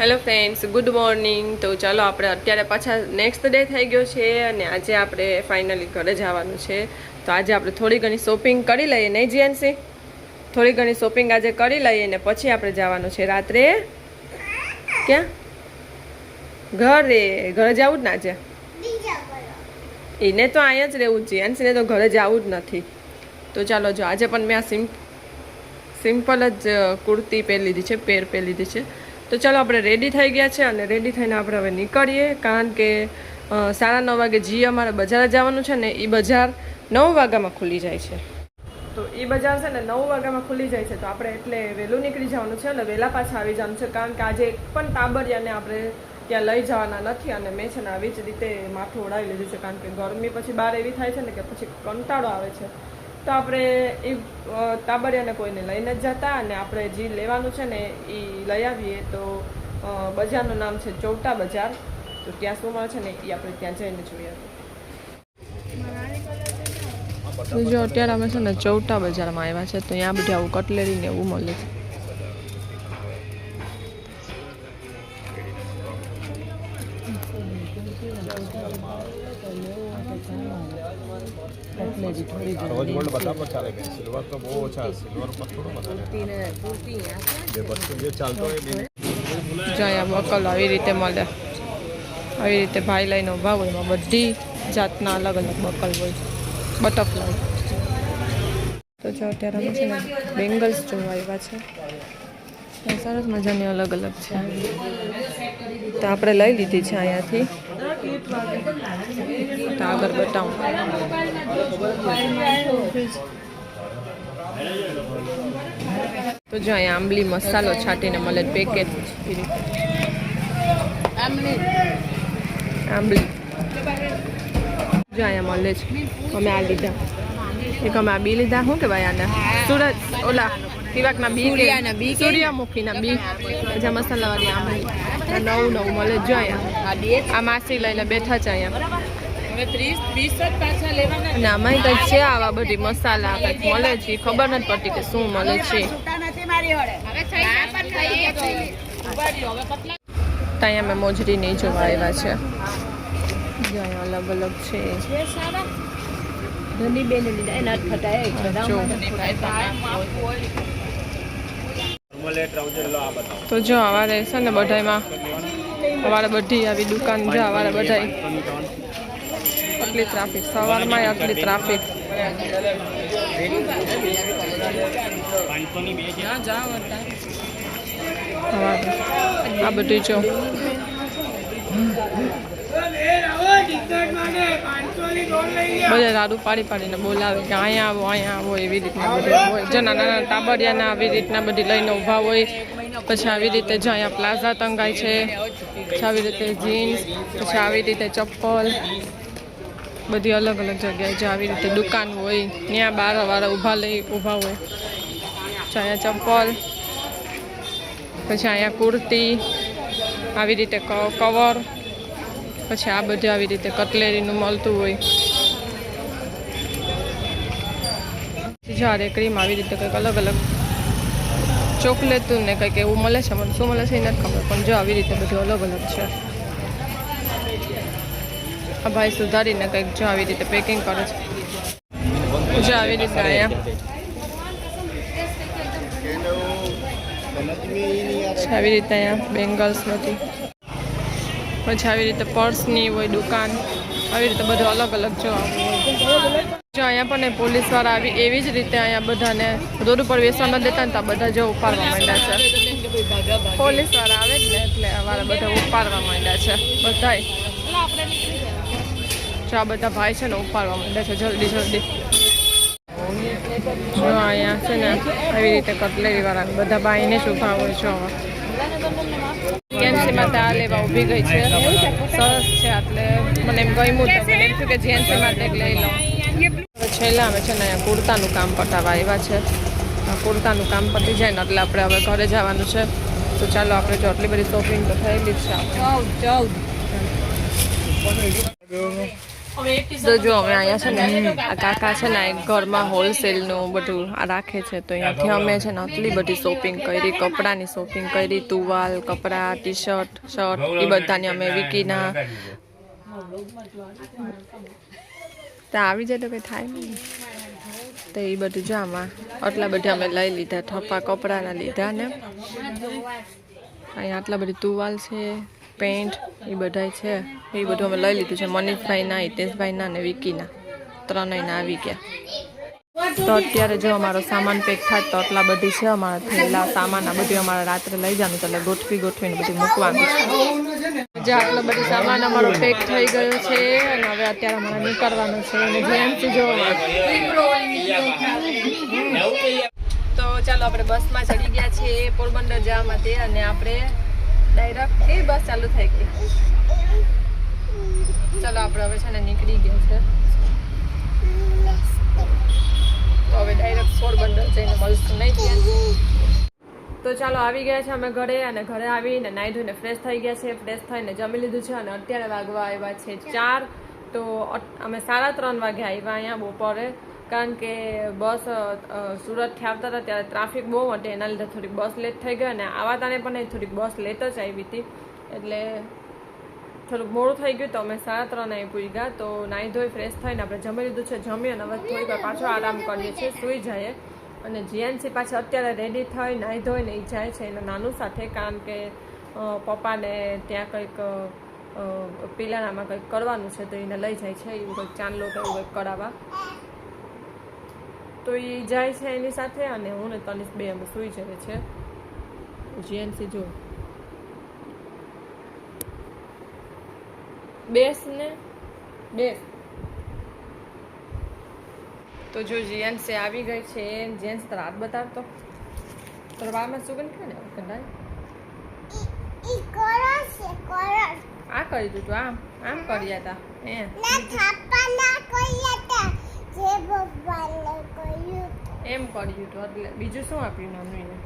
Hello friends good morning તો ચાલો આપણે અત્યારે પાછા નેક્સ્ટ ડે થઈ ગયો છે અને આજે આપણે ફાઇનલી ઘરે જવાનું છે. તો આજે આપણે થોડી ઘણી શોપિંગ કરી લઈએ, નહીં જીએનસી થોડી ઘણી શોપિંગ આજે કરી લઈએ ને પછી આપણે જવાનું છે રાત્રે. ક્યાં? ઘરે. ઘરે જવું જ ના આજે? એને તો અહીંયા જ રહેવું જીએનસીને તો ઘરે જવું જ નથી. તો ચાલો જો, આજે પણ મેં આ સિમ સિમ્પલ જ કુર્તી પહેરી લીધી છે, પેર પહેરી લીધી છે. તો ચાલો આપણે રેડી થઈ ગયા છે અને રેડી થઈને આપણે હવે નીકળીએ. કારણ કે સાડા નવ વાગે જી અમારે બજાર જવાનું છે ને એ બજાર નવ વાગ્યામાં ખુલી જાય છે. તો એ બજાર છે ને નવ વાગ્યામાં ખુલી જાય છે. તો આપણે એટલે વહેલું નીકળી જવાનું છે અને વહેલા પાછા આવી જવાનું છે. કારણ કે આજે એક પણ તાબરિયાને આપણે ત્યાં લઈ જવાના નથી અને મેં છે ને આવી જ રીતે માથું ઓળાવી લીધું છે. કારણ કે ગરમી પછી બહાર એવી થાય છે ને કે પછી કંટાળો આવે છે. તો આપણે એ તાબરિયાને કોઈને લઈને જ જતા અને આપણે જે લેવાનું છે ને એ લઈ આવીએ તો બજારનું નામ છે ચૌટા બજાર. તો ત્યાં શું મળે છે ને એ આપણે ત્યાં જઈને જોઈએ. જો અત્યારે અમે છે ને ચૌટા બજારમાં આવ્યા છે, તો ત્યાં બધી આવું કટલેરી ને એવું મળે છે. રોજ ગોલ્ડ બધા હોય આવી રીતે મળે. આવી રીતે ભાઈ લઈને ઊભા હોય એમાં બધી જાતના અલગ અલગ બકલ હોય. બટરફ્લાય. તો જો અત્યારે અમે છે ને બેંગલ્સ જોવા આવ્યા છે. સરસ મજાની અલગ અલગ છે. તો આપણે લઈ લીધી છે અહીંયાથી. તો બતાવું. તો જો અહીંયા આંબલી મસાલો છાંટીને મળે પેકેટ આંબલી. જો અહીંયા મળે છે અમે આ લીધા. એક અમે આ બી લીધા. શું કહેવાય આને? સુરત. ઓલા. પીવાકના બી કે સૂર્યમુખીના બી આ મસાલાવાળી આંબલી. નવું નવું મળે જો અહીંયા. આ માસી લઈને બેઠા છે અહીંયા. ના આમાં કંઈક છે. આવા બધી મસાલા કંઈક મળે છે ખબર નથી પડતી કે શું મળે છે. ત્યાં અમે મોજરી નહીં જોવા આવ્યા છે. જો અલગ અલગ છે. ધની બેન જો તો જો, અમારે છે ને બધામાં અમારે બધી આવી દુકાન છે અમારે બધાય. આટલી ટ્રાફિક સવારમાં આટલી ટ્રાફિક. આ બધું જો. બધા દારૂ પાડી પાડીને બોલાવે કે અહીંયા આવો અહીંયા આવો એવી રીતના બધું હોય. નાના નાના તાબડિયાના આવી રીતના બધી લઈને ઊભા હોય. પછી આવી રીતે જો અહીંયા પ્લાઝા ટંગાય છે આવી રીતે જીન્સ, પછી આવી રીતે ચપ્પલ. બધી અલગ અલગ જગ્યાએ જે આવી રીતે દુકાન હોય, ત્યાં બાર વાળા ઊભા લઈ ઊભા હોય. અહીંયા ચપ્પલ, પછી અહીંયા કુર્તી, આવી રીતે કવર. પછી આ બધું આવી રીતે કટલેરીનું મળતું હોય. જ્યારે ક્રીમ આવી રીતે કંઈક અલગ અલગ ચોકલેટનું ને કંઈક એવું મળે છે, મને શું મળે છે એ નથી ખબર, પણ જો આવી રીતે બધું અલગ અલગ છે. આ ભાઈ સુધારીને કંઈક જો આવી રીતે પેકિંગ કરે છે. જો આવી રીતે અહીંયા. આવી રીતે અહીંયા બેંગલ્સ બધી પછી આવી રીતે પર્સની હોય દુકાન, આવી રીતે બધું અલગ અલગ જોવા જો અહીંયા પણ પોલીસવાળા આવી, એવી જ રીતે અહીંયા બધાને રોડ ઉપર બેસવા ન દેતા ને તો બધા જો ઉપાડવા માંડ્યા છે. પોલીસવાળા આવે જ ને એટલે અમારા બધા ઉપાડવા માંડ્યા છે, બધાય. જો આ બધા ભાઈ છે ને ઉપાડવા માંડ્યા છે, જલ્દી જલ્દી. જો અહીંયા છે ને આવી રીતે કટલેરી વાળા બધા બાઈને જ ઊભા હોય છો જેન્સીમાં તો આ લેવા ઊભી ગઈ છે? સરસ છે એટલે મને એમ ગમ્યું તો મને એમ થયું કે જેન્સી માટે એક લઈ લઉં. છેલ્લા અમે છે ને અહીંયા કુર્તાનું કામ પતાવવા આવ્યા છે. કુર્તાનું કામ પતી જાય ને એટલે આપણે હવે ઘરે જવાનું છે. તો ચાલો આપણે જો આટલી બધી શોપિંગ તો થયેલી જ છે. આપણે તો જો અમે અહીંયા છે ને આ કાકા છે ને ઘરમાં હોલસેલનું બધું રાખે છે. તો અહીંયાથી અમે છે ને આટલી બધી શોપિંગ કરી કપડાની શોપિંગ કરી તુવાલ કપડાં ટી શર્ટ શર્ટ એ બધાની અમે વિકીના. ત્યાં આવી જાય તો કંઈ થાય નહીં. તો એ બધું જો આમાં. આટલા બધા અમે લઈ લીધા થપ્પા કપડાના લીધા ને. અહીંયા આટલા બધી તુવાલ છે. પેન્ટ એ બધાય છે. એ બધું અમે લઈ લીધું છે. મનીષભાઈના, હિતેશભાઈના અને વિકીના. ત્રણેયના આવી ગયા. તો અત્યારે જો અમારો સામાન પેક થાય તો આટલા બધી છે અમારા થયેલા સામાન, આ બધું અમારે રાત્રે લઈ જવાનું એટલે ગોઠવી ગોઠવીને બધું મૂકવાનું છે. આટલો બધો સામાન અમારો પેક થઈ ગયો છે અને હવે અત્યારે અમારે નીકળવાનું છે. અને જેમથી જોવાનું તો ચાલો આપણે બસમાં ચડી ગયા છીએ પોરબંદર જવા માટે અને આપણે ડાયરેક્ટ એ બસ ચાલુ થઈ ગઈ. ચાલો, આપણે હવે છે ને નીકળી ગયા છે. તો હવે ડાયરેક્ટ પોરબંદર જઈને મળશું નહીં ત્યાં તો ચાલો, આવી ગયા છે અમે ઘરે અને ઘરે આવીને નાહી ધોઈને ફ્રેશ થઈ ગયા છે. ફ્રેશ થઈને જમી લીધું છે અને અત્યારે વાગવા આવ્યા છે ચાર. તો અમે સાડા ત્રણ વાગે આવ્યા અહીંયા બપોરે. કારણ કે બસ સુરતથી આવતા હતા ત્યારે ટ્રાફિક બહુ હતી એના લીધે થોડીક બસ લેટ થઈ ગઈ અને આવા તાને પણ થોડીક બસ લેટ જ આવી હતી. એટલે થોડુંક મોડું થઈ ગયું તો અમે સાડા ત્રણ આવી પૂરી ગયા. તો નાહી ધોઈ ફ્રેશ થઈને આપણે જમી લીધું છે જમી અને હવે થોડીક વાર પાછો આરામ કરીએ છીએ સૂઈ જઈએ. અને જીએનસી પાછા અત્યારે રેડી થઈ નાહી ધોઈને એ જાય છે એના નાનું સાથે કારણ કે પપ્પાને ત્યાં કંઈક અ, કંઈક કરવાનું છે તો એને લઈ જાય છે એવું કંઈક ચાંદલો કે એવું કંઈક કરાવવા. તો એ જાય છે એની સાથે અને હું ને તનિષ બે અમે સૂઈ જાય છે જીએનસી જો. બેસ ને બેસ. તો જો જીએન્સ આવી ગઈ છે એ જેન્સ રાત બતાવતો. તાર વાળમાં સુગંધ કે ને કરસ આ કરી દીધું, આમ આમ કર્યા હતા એ ના, થાપા ના તે. જે ભગવાનને કહ્યું એમ કર્યું હતું એટલે બીજું શું આપ્યું નાનું એને?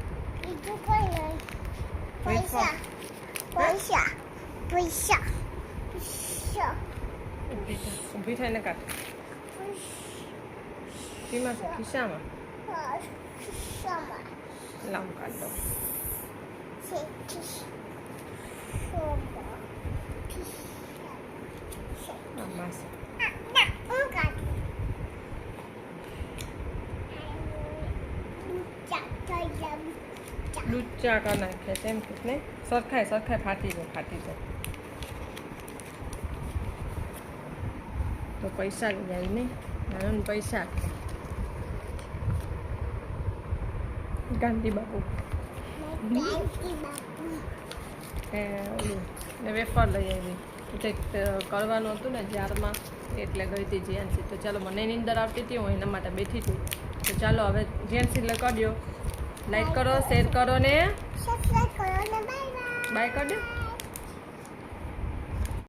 બીજું કોઈ નહીં. પૈસા. પૈસા. પૈસા. પૈસા. ઊભી થઈને કાઢ. શીમાં છે ખિસ્સામાં. પૈસા લામ કાઢ દો. ખિસ્સામાં. ખિસ્સામાં આ માસે ના હું કાઢું ચા થઈ જામ દૂધ ચા કરી નાખે છે એમ કે નહીં? સરખાય સરખાય, ફાટી જાય ફાટી જાય. તો પૈસા જાય નહીં. નાનું પૈસા. ગાંધી બાપુ. એ વેફર લઈ આવી. કંઈક કરવાનું હતું ને જારમાં, એટલે ગઈ હતી જીએનસી. તો ચાલો, મને એની અંદર આવતી હતી, હું એના માટે બેઠી હતી. તો ચાલો, હવે જીએનસી એટલે કર્યો લાઈક કરો શેર કરો ને. સબસ્ક્રાઇબ કરો ને બાય બાય બાય કરી દો